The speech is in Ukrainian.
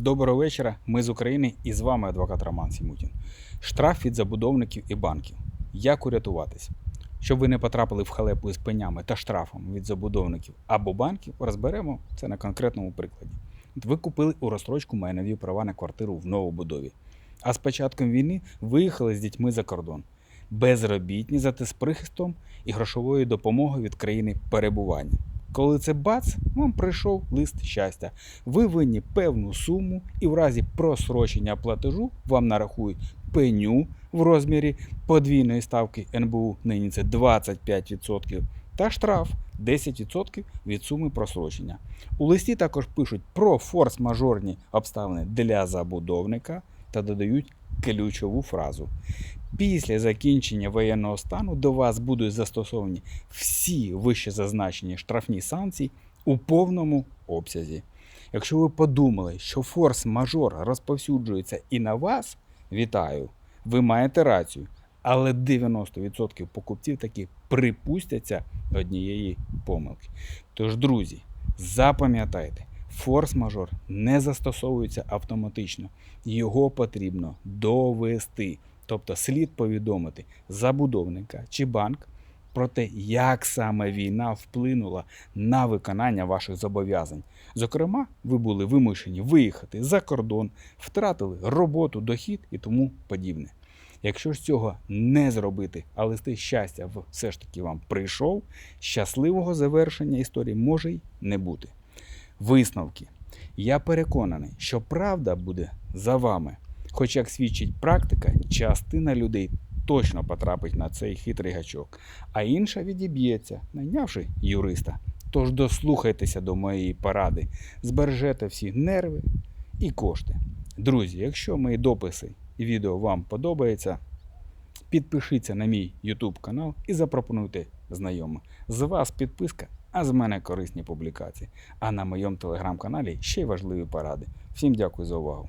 Доброго вечора. Ми з України і з вами адвокат Роман Сімутін. Штраф від забудовників і банків. Як урятуватись? Щоб ви не потрапили в халепу із пенями та штрафом від забудовників або банків, розберемо це на конкретному прикладі. Ви купили у розстрочку майнові права на квартиру в новобудові. А з початком війни виїхали з дітьми за кордон. Безробітні зате з прихистом і грошовою допомогою від країни перебування. Коли це бац, вам прийшов лист щастя. Ви винні певну суму, і в разі просрочення платежу вам нарахують пеню в розмірі подвійної ставки НБУ, нині це 25%, та штраф 10% від суми просрочення. У листі також пишуть про форс-мажорні обставини для забудовника та додають ключову фразу. Після закінчення воєнного стану до вас будуть застосовані всі вище зазначені штрафні санкції у повному обсязі. Якщо ви подумали, що форс-мажор розповсюджується і на вас, вітаю, ви маєте рацію. Але 90% покупців таки припустяться однієї помилки. Тож, друзі, запам'ятайте, форс-мажор не застосовується автоматично. Його потрібно довести. Тобто слід повідомити забудовника чи банк про те, як саме війна вплинула на виконання ваших зобов'язань. Зокрема, ви були вимушені виїхати за кордон, втратили роботу, дохід і тому подібне. Якщо ж цього не зробити, а листи щастя все ж таки вам прийшов, щасливого завершення історії може й не бути. Висновки. Я переконаний, що правда буде за вами. Хоч, як свідчить практика, частина людей точно потрапить на цей хитрий гачок, а інша відіб'ється, найнявши юриста. Тож дослухайтеся до моєї поради, збережете всі нерви і кошти. Друзі, якщо мої дописи і відео вам подобаються, підпишіться на мій YouTube канал і запропонуйте знайомим. З вас підписка, а з мене корисні публікації. А на моєму телеграм-каналі ще й важливі поради. Всім дякую за увагу.